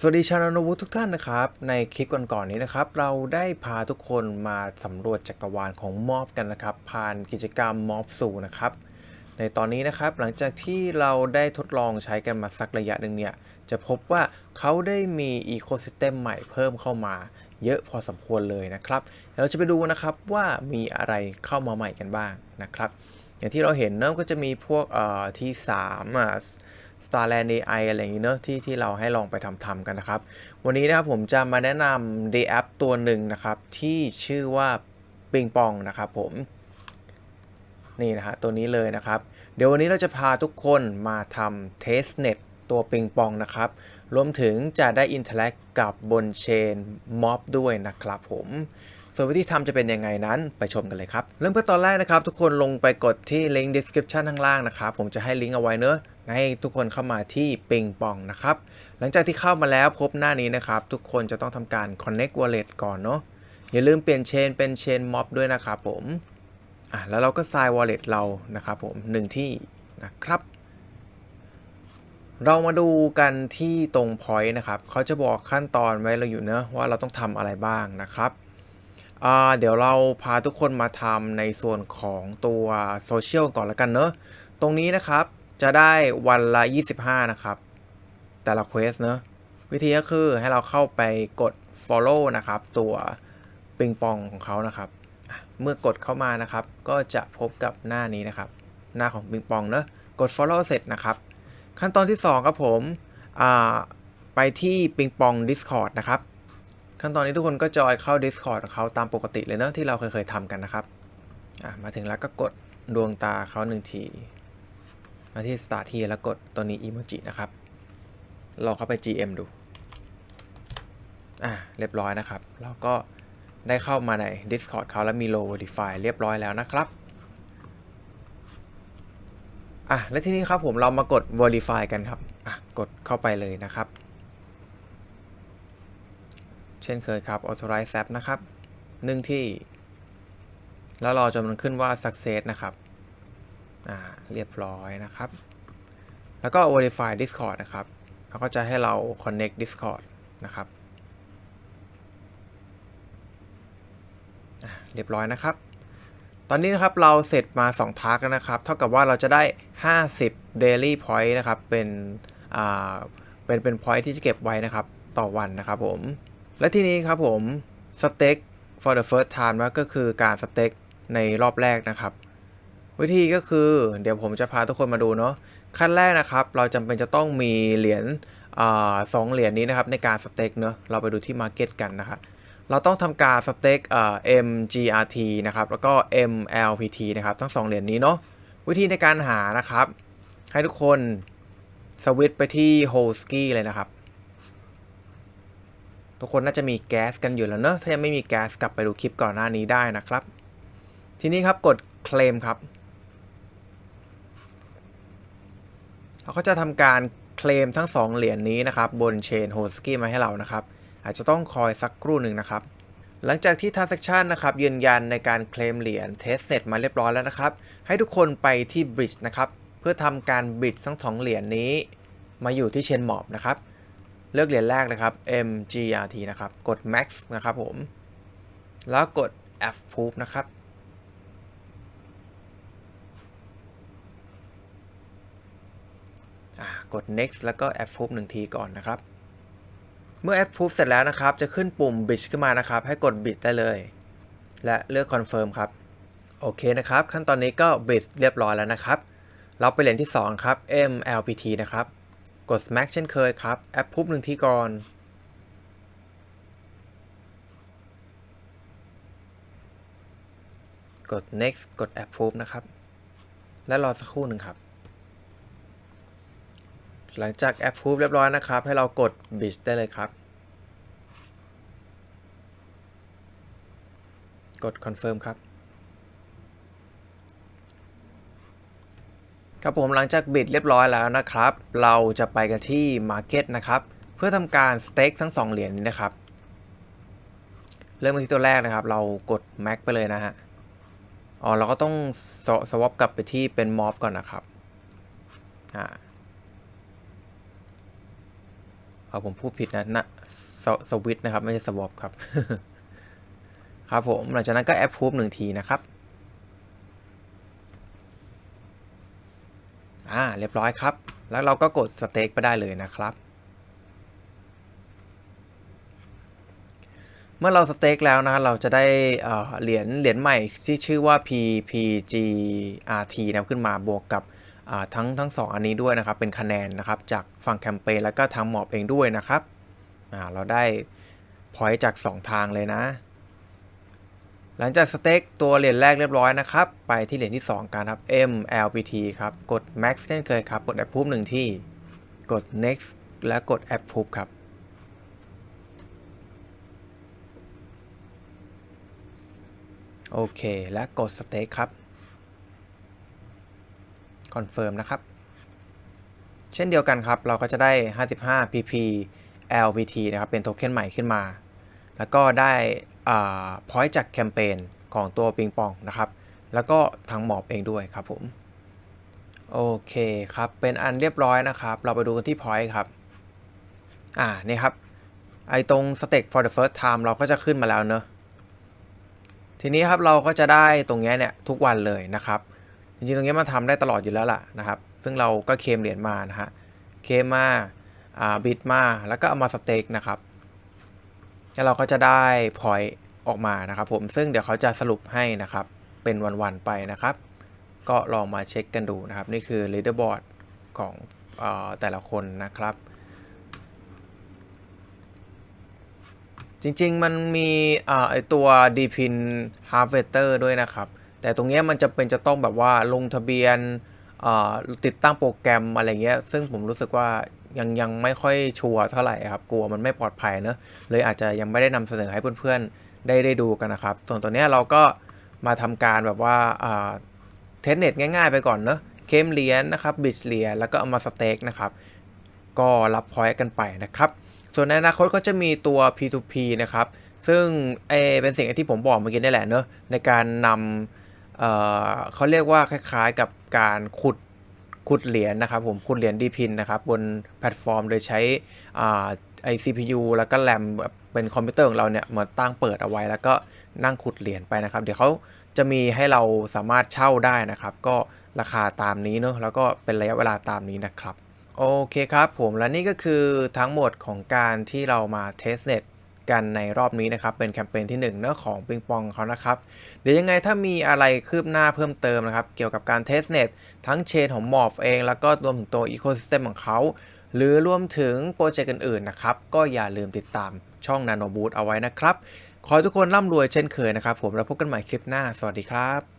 สวัสดีชาวนาโนวุทุกท่านนะครับ ในคลิปก่อนๆนี้นะครับ เราได้พาทุกคนมาสำรวจจักรวาลของมอบกันนะครับ ผ่านกิจกรรมมอบสูนะครับ ในตอนนี้นะครับหลังจากที่เราได้ทดลองใช้กันมาสักระยะหนึ่งเนี่ย จะพบว่าเขาได้มีอีโคซิสเต็มใหม่เพิ่มเข้ามา เยอะพอสมควรเลยนะครับ เราจะไปดูนะครับว่ามีอะไรเข้ามาใหม่กันบ้างนะครับ อย่างที่เราเห็นเนอะก็จะมีพวกเอ่อที่3อะ Starland AI อะไรอย่างนี้เนอะที่ที่เราให้ลองไปทำทำๆกันนะครับ วันนี้นะครับผมจะมาแนะนำ Day App ตัวหนึ่งนะครับ ที่ชื่อว่าปิงปองนะครับผม นี่นะฮะตัวนี้เลยนะครับ เดี๋ยววันนี้เราจะพาทุกคนมาทำ Testnet ตัวปิงปองนะครับ รวมถึงจะได้ Interact กับบนเชนม็อบด้วยนะครับผม ส่วนวิธีทำจะเป็นยังไงนั้นไปชมกันเลยครับ เริ่มกันตอนแรกนะครับ ทุกคนลงไปกดที่ลิงก์ description ข้างล่างนะครับ ผมจะให้ลิงก์เอาไว้เนอะให้ทุกคนเข้ามาที่ปิงปองนะครับ หลังจากที่เข้ามาแล้วพบหน้านี้นะครับ ทุกคนจะต้องทำการ connect wallet ก่อนเนาะอย่าลืมเปลี่ยนเชนเป็นเชนม็อบด้วยนะครับผมอะแล้วเราก็ sign wallet เรานะครับผมหนึ่งที่นะครับเรามาดูกันที่ตรง point นะครับ เขาจะบอกขั้นตอนไว้เราอยู่เนอะว่าเราต้องทำอะไรบ้างนะครับ เดี๋ยวเราพาทุกคนมาทำในส่วนของตัวโซเชียลก่อนล้วกันเนอะ ตรงนี้นะครับจะได้วันละ 25 นะครับ แต่ละเควสเนอะวิธีก็คือให้เราเข้าไปกด follow นะครับ ตัวปิงปองของเขานะครับ เมื่อกดเข้ามานะครับ ก็จะพบกับหน้านี้นะครับ หน้าของปิงปองเนอะกด follow เสร็จนะครับ ขั้นตอนที่ 2 ครับผมไปที่ปิงปอง Discord นะครับ ขั้นตอนนี้ทุกคนก็จอยเข้า Discord ของเขาตามปกติเลยเนะที่เราเคยเคยทำกันนะครับมาถึงแล้วก็กดดวงตาเขาหนึ่งที มาที่ Start ที่แล้วกดตัวนี้ Emoji นะครับ ลองเข้าไป GM ดู อะเรียบร้อยนะครับ เราก็ได้เข้ามาใน Discord เขาแล้วมี Low Verify เรียบร้อยแล้วนะครับอะและที่นี้ครับผมเรามากด Verify กันครับ อะ กดเข้าไปเลยนะครับ เช่นเคยครับ authorize app นะครับหนึ่งที่ แล้วรอจนมันขึ้นว่า success นะครับ อ่า เรียบร้อยนะครับ แล้วก็ verify discord นะครับเขาก็จะให้เรา connect discord นะครับเรียบร้อยนะครับ ตอนนี้นะครับเราเสร็จมา 2 ทักแล้วนะครับ เท่ากับว่าเราจะได้ 50 daily point นะครับ เป็น อ่า เป็น เป็น point ที่จะเก็บไว้นะครับ ต่อวันนะครับผม และทีนี้ครับผมสเต็ก for the first time ก็คือการสเต็กในรอบแรกนะครับ วิธีก็คือเดี๋ยวผมจะพาทุกคนมาดูเนาะขั้นแรกนะครับ เราจำเป็นจะต้องมีเหรียญสองเหรียญนี้นะครับในการสเต็กเนาะเราไปดูที่ Market กันนะครับเราต้องทำการสเต็กเอ่อ MGRT นะครับแล้วก็ MLPT นะครับทั้งสองเหรียญนี้เนาะวิธีในการหานะครับ ให้ทุกคนสวิตไปที่ h o s k y เลยนะครับ ทุกคนน่าจะมีแก๊สกันอยู่แล้วเนอะถ้ายังไม่มีแก๊สกลับไปดูคลิปก่อนหน้านี้ได้นะครับ ทีนี้ครับกดเคลมครับเราก็จะทำการเคลมทั้ง 2 เหรียญนี้นะครับ บนเชนโฮสกี้มาให้เรานะครับ อาจจะต้องคอยสักครู่หนึ่งนะครับ หลังจากที่ transaction นะครับ ยืนยันในการเคลมเหรียญ testnet มาเรียบร้อยแล้วนะครับ ให้ทุกคนไปที่ bridge นะครับ เพื่อทำการ bridge ทั้งสองเหรียญนี้ มาอยู่ที่เชนหมอบนะครับ เลือกเหรียญแรกนะครับ MGRT นะครับ กด Max นะครับผม แล้วกด F Proof นะครับ กด next แล้วก็ F Proof หนึ่งทีก่อนนะครับ เมื่อ F Proof เสร็จแล้วนะครับ จะขึ้นปุ่ม Bridge ขึ้นมานะครับ ให้กด Bridge ได้เลย และเลือก Confirm ครับ โอเคนะครับ ขั้นตอนนี้ก็ Bridge เรียบร้อยแล้วนะครับ เราไปเหรียญที่ 2 ครับ MLPT นะครับ กด Smack เช่นเคยครับ App Proof หนึ่งทีก่อน กด next กด App Proof นะครับ และรอสักครู่หนึ่งครับ หลังจาก App Proof เรียบร้อยนะครับ ให้เรากด Bridge ได้เลยครับ กด Confirm ครับ ครับผมหลังจากบิดเรียบร้อยแล้วนะครับ เราจะไปกันที่ Market นะครับ เพื่อทำการสเต็กทั้ง 2 เหรียญนี้นะครับ เริ่มกันที่ตัวแรกนะครับ เรากด Max ไปเลยนะฮะอ๋อเราก็ต้องสวอปกลับไปที่เป็นม็อบก่อนนะครับอ่าโอเอาผมพูดผิดนะนะสสวิตนะครับ ไม่ใช่สวอปครับ ครับผมหลังจากนั้นก็แอปพูฟหนึ่งทีนะครับ อ่าเรียบร้อยครับ แล้วเราก็กดสเต็กไปได้เลยนะครับ เมื่อเราสเต็กแล้วนะเราจะได้เหรียญเหรียญใหม่ที่ชื่อว่า PPGRT นะขึ้นมาบวกกับทั้งทั้งสองอันนี้ด้วยนะครับ เป็นคะแนนนะครับ จากฝั่งแคมเปญแล้วก็ทางหมอบเองด้วยนะครับเราได้พอยต์จาก 2 ทางเลยนะ หลังจากสเต็กตัวเหรียญแรกเรียบร้อยนะครับ ไปที่เหรียญที่ 2 กันครับ MLPT ครับ กด Max เช่นเคยครับ กด Approve หนึ่งที่ กด Next และกด Approve ครับ โอเค และกด Stake ครับ Confirm นะครับ เช่นเดียวกันครับ เราก็จะได้ 55 PP LPT นะครับ เป็นโทเค็นใหม่ขึ้นมา แล้วก็ได้ พอ่า point จากแคมเปญของตัวปิงปองนะครับ แล้วก็ทางหมอบเองด้วยครับผมโอเคครับ เป็นอันเรียบร้อยนะครับ เราไปดูกันที่ point ครับ อ่า นี่ครับ ไอตรง stake for the first time เราก็จะขึ้นมาแล้วเนอะทีนี้ครับเราก็จะได้ตรงเนี้ยเนี่ยทุกวันเลยนะครับ จริงๆ ตรงเนี้ยมันทำได้ตลอดอยู่แล้วล่ะนะครับ ซึ่งเราก็เคมเหรียญมานะฮะ เคมมา อ่า บิดมา แล้วก็เอามาสเต็กนะครับ แล้วเราก็จะได้พอยต์ออกมานะครับผมซึ่งเดี๋ยวเขาจะสรุปให้นะครับ เป็นวันๆไปนะครับ ก็ลองมาเช็คกันดูนะครับ นี่คือ leaderboard ของออแต่ละคนนะครับ จริงๆมันมีไอตัว d p i n Harvester ด้วยนะครับ แต่ตรงเนี้ยมันจะเป็นจะต้องแบบว่าลงทะเบียนติดตั้งโปรแกรมอะไรเงี้ย ซึ่งผมรู้สึกว่า ยังยังไม่ค่อยชัวร์เท่าไหร่ครับกลัวมันไม่ปลอดภัยเนอะเลยอาจจะยังไม่ได้นำเสนอให้เพื่อนๆได้ได้ดูกันนะครับ ส่วนตัวเนี้ยเราก็มาทำการแบบว่าอ่าเทสเน็ตง่ายๆ ไปก่อนเนอะเคมเหรียญนะครับบิชเหรียญแล้วก็เอามาสเต็กนะครับก็รับพอยต์กันไปนะครับ ส่วนในอนาคตก็จะมีตัว P2P นะครับ ซึ่งเอเป็นสิ่งที่ผมบอกเมื่อกี้นี่แหละเนอะในการนำเเขาเรียกว่าคล้ายๆกับการขุด ขุดเหรียญนะครับผมขุดเหรียญดีพินนะครับบนแพลตฟอร์มโดยใช้อ่าไอ CPU แล้วก็แรมแบบเป็นคอมพิวเตอร์ของเราเนี่ยมาตั้งเปิดเอาไว้ แล้วก็นั่งขุดเหรียญไปนะครับ เดี๋ยวเขาจะมีให้เราสามารถเช่าได้นะครับ ก็ราคาตามนี้เนอะแล้วก็เป็นระยะเวลาตามนี้นะครับ โอเคครับผมและนี่ก็คือทั้งหมดของการที่เรามาเทสเน็ต กันในรอบนี้นะครับ เป็นแคมเปญที่1เนื้อของปิงปองเขานะครับ เดี๋ยวยังไงถ้ามีอะไรคืบหน้าเพิ่มเติมนะครับ เกี่ยวกับการเทสเน็ตทั้งเชนของมอฟเอง แล้วก็รวมถึงตัวอีโคซิสเต็มของเขา หรือรวมถึงโปรเจกต์อื่นๆนะครับ ก็อย่าลืมติดตามช่อง Nano Boot เอาไว้นะครับ ขอทุกคนร่ำรวยเช่นเคยนะครับ ผมแล้วพบกันใหม่คลิปหน้า สวัสดีครับ